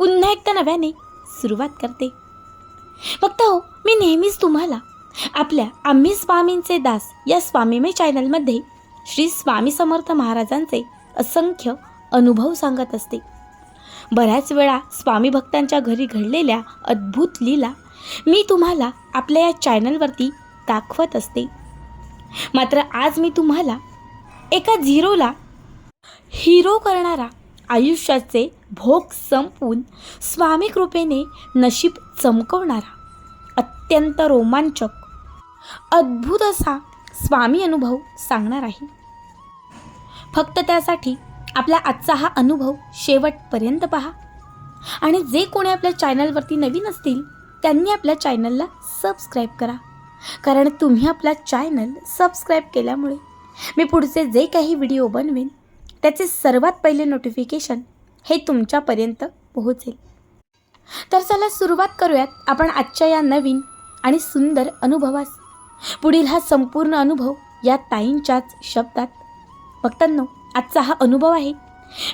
पुन्हा एकदा नव्याने सुरुवात करते. फक्त हो मी नेहमीच तुम्हाला आपल्या आम्ही स्वामींचे दास या स्वामीमय चॅनलमध्ये श्री स्वामी समर्थ महाराजांचे असंख्य अनुभव सांगत असते. बऱ्याच वेळा स्वामी भक्तांच्या घरी घडलेल्या अद्भुत लीला मी तुम्हाला आपल्या या चॅनलवरती दाखवत असते. मात्र आज मी तुम्हाला एका झिरोला हिरो करणारा आयुष्याचे भोग संपून स्वामी कृपेने नशीब चमकवणारा अत्यंत रोमांचक अद्भुत असा स्वामी अनुभव सांगणार आहे. फक्त त्यासाठी आपला आजचा हा अनुभव शेवटपर्यंत पहा. आणि जे कोणी आपल्या चॅनलवरती नवीन असतील त्यांनी आपल्या चॅनलला सबस्क्राईब करा. कारण तुम्ही आपला चॅनल सबस्क्राईब केल्यामुळे मी पुढचे जे काही व्हिडिओ बनवेन त्याचे सर्वात पहिले नोटिफिकेशन हे तुमच्यापर्यंत पोहोचेल. तर चला सुरुवात करूयात आपण आजच्या या नवीन आणि सुंदर अनुभवास. पुढील हा संपूर्ण अनुभव या ताईंच्याच शब्दात. भक्तांनो आजचा हा अनुभव आहे.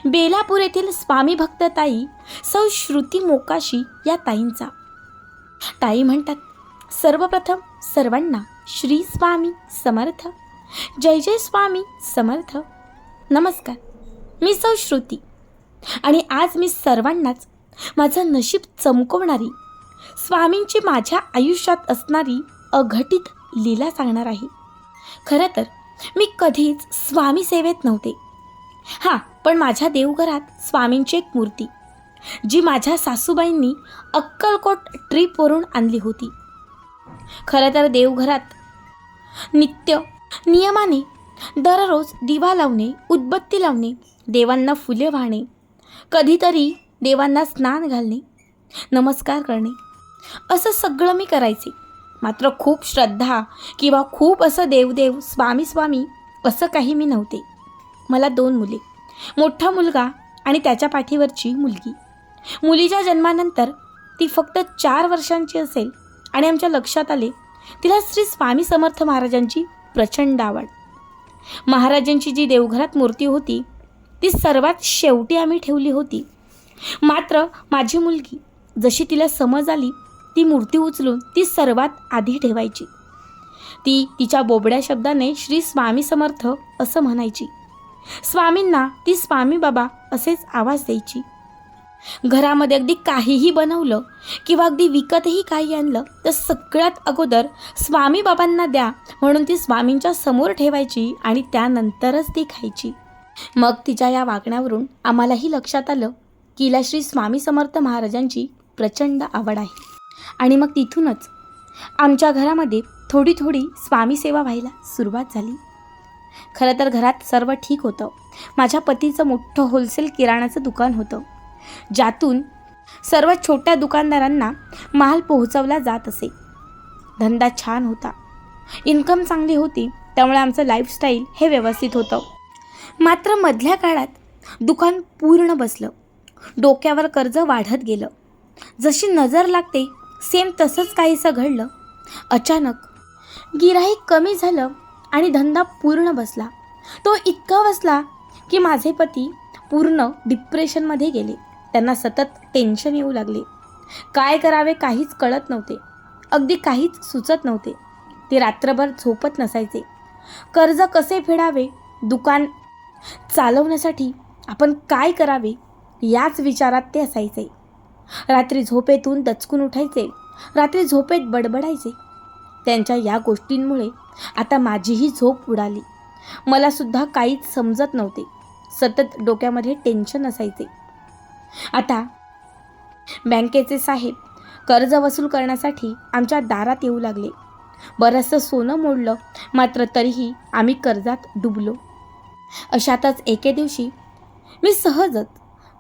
बेलापूर येथील स्वामी भक्त ताई सौ श्रुती मोकाशी या ताईंचा. ताई म्हणतात सर्वप्रथम सर्वांना श्री स्वामी समर्थ. जय जय स्वामी समर्थ. नमस्कार मी सौ श्रुती. आणि आज मी सर्वांनाच माझं नशीब चमकवणारी स्वामींची माझ्या आयुष्यात असणारी अघटित लीला सांगणार आहे. खरं तर मी कधीच स्वामी सेवेत नव्हते. हां पण माझ्या देवघरात स्वामींची एक मूर्ती जी माझ्या सासूबाईंनी अक्कलकोट ट्रीपवरून आणली होती. खरं तर देवघरात नित्य नियमाने दररोज दिवा लावणे उदबत्ती लावणे देवांना फुले वाहणे कधीतरी देवांना स्नान घालणे नमस्कार करणे असं सगळं मी करायचे. मात्र खूप श्रद्धा किंवा खूप असं देवदेव स्वामी स्वामी असं काही मी नव्हते. मला दोन मुले मोठा मुलगा आणि त्याच्या पाठीवरची मुलगी. मुलीच्या जन्मानंतर ती फक्त चार वर्षांची असेल आणि आमच्या लक्षात आले तिला श्री स्वामी समर्थ महाराजांची प्रचंड आवड. महाराजांची जी देवघरात मूर्ती होती ती सर्वात शेवटी आम्ही ठेवली होती. मात्र माझी मुलगी जशी तिला समज आली ती मूर्ती उचलून ती सर्वात आधी ठेवायची. ती तिच्या बोबड्या शब्दाने श्री स्वामी समर्थ असं म्हणायची. स्वामींना ती स्वामी बाबा असेच आवाज द्यायची. घरामध्ये अगदी काहीही बनवलं किंवा अगदी विकतही काही आणलं तर सगळ्यात अगोदर स्वामी बाबांना द्या म्हणून ती स्वामींच्या समोर ठेवायची आणि त्यानंतरच ती खायची. मग तिच्या या वागण्यावरून आम्हालाही लक्षात आलं की हिला श्री स्वामी समर्थ महाराजांची प्रचंड आवड आहे. आणि मग तिथूनच आमच्या घरामध्ये थोडी थोडी स्वामी सेवा व्हायला सुरुवात झाली. खरं तर घरात सर्व ठीक होतं. माझ्या पतीचं मोठं होलसेल किराणाचं दुकान होतं. ज्यातून सर्व छोट्या दुकानदारांना माल पोहोचवला जात असे. धंदा छान होता. इन्कम चांगली होती त्यामुळे आमचं लाईफस्टाईल हे व्यवस्थित होतं. मात्र मधल्या काळात दुकान पूर्ण बसलं. डोक्यावर कर्ज वाढत गेलं. जशी नजर लागते सेम तसंच काहीसं घडलं. अचानक गिराईक कमी झालं आणि धंदा पूर्ण बसला. तो इतका बसला की माझे पती पूर्ण डिप्रेशनमध्ये गेले. त्यांना सतत टेन्शन येऊ लागले. काय करावे काहीच कळत नव्हते. अगदी काहीच सुचत नव्हते. ते रात्रभर झोपत नसायचे. कर्ज कसे फेडावे? दुकान चालवण्यासाठी आपण काय करावे याच विचारात ते असायचे. रात्री झोपेतून दचकून उठायचे रात्री झोपेत बडबडायचे. त्यांच्या या गोष्टींमुळे आता माझीही झोप उडाली. मला सुद्धा काहीच समजत नव्हते. सतत डोक्यामध्ये टेन्शन असायचे. आता बँकेचे साहेब कर्ज वसूल करण्यासाठी आमच्या दारात येऊ लागले. बरंचसं सोनं मोडलं मात्र तरीही आम्ही कर्जात डुबलो. अशातच एके दिवशी मी सहजच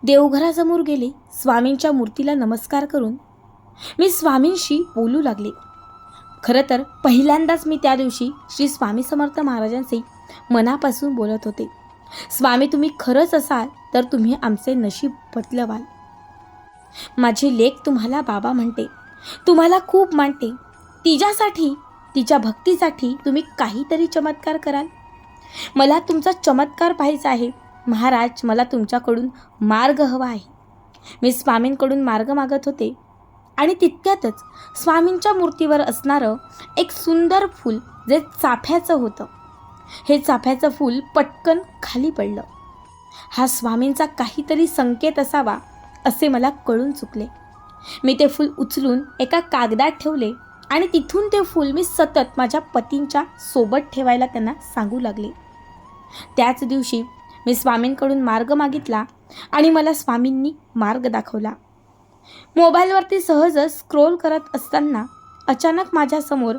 देवघरासमोर गेले स्वामींच्या मूर्तीला नमस्कार करून. मी स्वामींशी बोलू लागले. खरं तर पहिल्यांदाच मी त्या दिवशी श्री स्वामी समर्थ महाराजांशी मनापासून बोलत होते. स्वामी तुम्ही खरंच असाल तर तुम्ही आमचे नशीब बदलवाल. माझी लेख तुम्हाला बाबा म्हणते. तुम्हाला खूप मानते. तिच्यासाठी तिच्या भक्तीसाठी तुम्ही काहीतरी चमत्कार कराल. मला तुमचा चमत्कार पाहायचा आहे. महाराज मला तुमच्याकडून मार्ग हवा आहे. मी स्वामींकडून मार्ग मागत होते. आणि तितक्यातच स्वामींच्या मूर्तीवर असणारं एक सुंदर फूल जे चाफ्याचं होतं. हे चाफ्याचं फूल पटकन खाली पडलं. हा स्वामींचा काहीतरी संकेत असावा असे मला कळून चुकले. मी ते फूल उचलून एका कागदात ठेवले. आणि तिथून ते फूल मी सतत माझ्या पतींच्या सोबत ठेवायला त्यांना सांगू लागले. त्याच दिवशी मी स्वामींकडून मार्ग मागितला आणि मला स्वामींनी मार्ग दाखवला. मोबाईलवरती सहजच स्क्रोल करत असताना अचानक माझ्यासमोर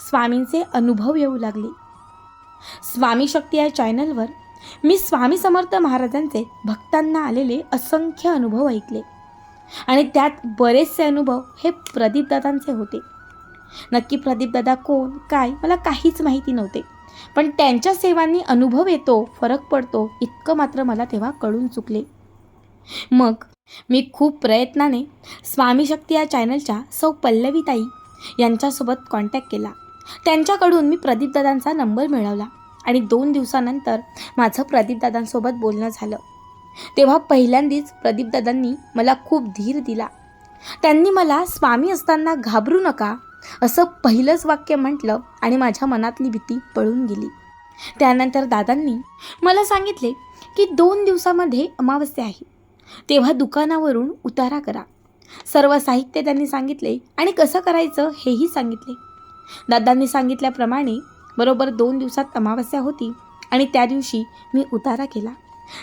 स्वामींचे अनुभव येऊ लागले. स्वामी शक्ती या चॅनलवर मी स्वामी समर्थ महाराजांचे भक्तांना आलेले असंख्य अनुभव ऐकले. आणि त्यात बरेचसे अनुभव हे प्रदीपदादांचे होते. नक्की प्रदीपदादा कोण काय मला काहीच माहिती नव्हते. पण त्यांच्या सेवांनी अनुभव येतो फरक पडतो इतकं मात्र मला तेव्हा कळून चुकले. मग मी खूप प्रयत्नाने स्वामी शक्ती या चॅनलच्या सौ पल्लवीताई यांच्यासोबत कॉन्टॅक्ट केला. त्यांच्याकडून मी प्रदीपदादांचा नंबर मिळवला आणि दोन दिवसानंतर माझं प्रदीपदादांसोबत बोलणं झालं. तेव्हा पहिल्यांदाच प्रदीपदादांनी मला खूप धीर दिला. त्यांनी मला स्वामी असताना घाबरू नका असं पहिलंच वाक्य म्हटलं आणि माझ्या मनातली भीती पळून गेली. त्यानंतर दादांनी मला सांगितले की दोन दिवसामध्ये अमावस्या आहे. तेव्हा दुकानावरून उतारा करा. सर्व साहित्य त्यांनी सांगितले आणि कसं करायचं हेही सांगितले. दादांनी सांगितल्याप्रमाणे बरोबर दोन दिवसात अमावस्या होती आणि त्या दिवशी मी उतारा केला.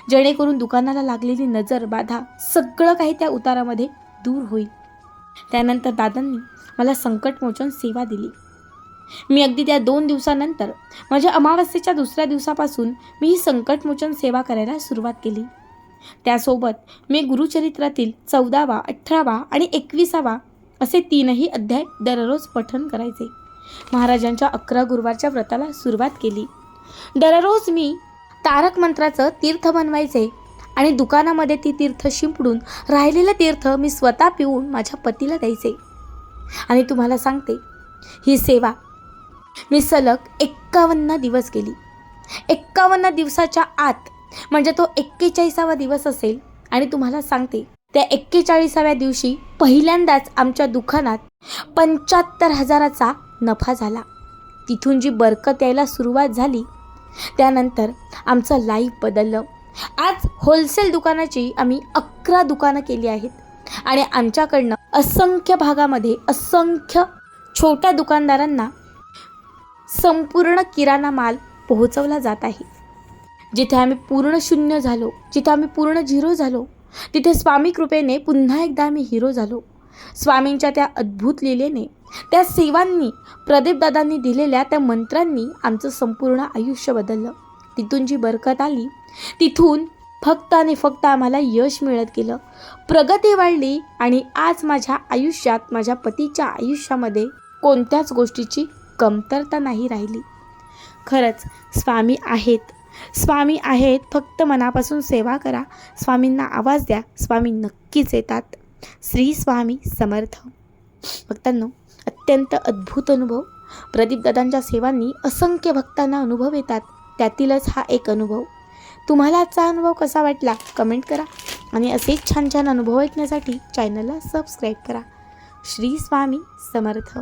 जेणेकरून दुकानाला लागलेली नजर बाधा सगळं काही त्या उतारामध्ये दूर होईल. त्यानंतर दादांनी मला संकटमोचन सेवा दिली. मी अगदी त्या दोन दिवसानंतर माझ्या अमावस्येच्या दुसऱ्या दिवसापासून मी ही संकटमोचन सेवा करायला सुरुवात केली. त्यासोबत मी गुरुचरित्रातील चौदावा अठरावा आणि एकविसावा असे तीनही अध्याय दररोज पठन करायचे. महाराजांच्या अकरा गुरुवारच्या व्रताला सुरुवात केली. दररोज मी तारक मंत्राचं तीर्थ बनवायचे. आणि दुकानामध्ये ती तीर्थ शिंपडून राहिलेलं तीर्थ मी स्वतः पिऊन माझ्या पतीला द्यायचे. आणि तुम्हाला सांगते ही सेवा मी सलग एक्कावन्न दिवस गेली एक्कावन्न दिवसाच्या आत म्हणजे तो एक्केचाळीसावा दिवस असेल आणि तुम्हाला सांगते त्या एक्केचाळीसाव्या दिवशी पहिल्यांदाच आमच्या दुकानात पंच्याहत्तर हजाराचा नफा झाला. तिथून जी बरकत यायला सुरुवात झाली त्यानंतर आमचं लाईफ बदललं. आज होलसेल दुकानाची आम्ही अकरा दुकानं केली आहेत. आणि आमच्याकडनं असंख्य भागामध्ये असंख्य छोट्या दुकानदारांना संपूर्ण किराणा माल पोहोचवला जात आहे. जिथे आम्ही पूर्ण शून्य झालो जिथे आम्ही पूर्ण झिरो झालो तिथे स्वामी कृपेने पुन्हा एकदा आम्ही हिरो झालो. स्वामींच्या त्या अद्भुत लिलेने त्या सेवांनी प्रदीपदादांनी दिलेल्या त्या मंत्रांनी आमचं संपूर्ण आयुष्य बदललं. तिथून जी बरकत आली तिथून फक्त आणि फक्त आम्हाला यश मिळत गेलं. प्रगती वाढली आणि आज माझ्या आयुष्यात माझ्या पतीच्या आयुष्यामध्ये कोणत्याच गोष्टीची कमतरता नाही राहिली. खरंच स्वामी आहेत. स्वामी आहेत फक्त मनापासून सेवा करा. स्वामींना आवाज द्या. स्वामी नक्कीच येतात. श्री स्वामी समर्थ. भक्तांनो अत्यंत अद्भुत अनुभव. प्रदीपदादांच्या सेवांनी असंख्य भक्तांना अनुभव येतात. त्यातीलच हा एक अनुभव. तुम्हाला आजचा अनुभव कसा वाटला कमेंट करा आणि असेच छान छान अनुभव ऐकण्यासाठी चॅनलला सबस्क्राईब करा. श्री स्वामी समर्थ.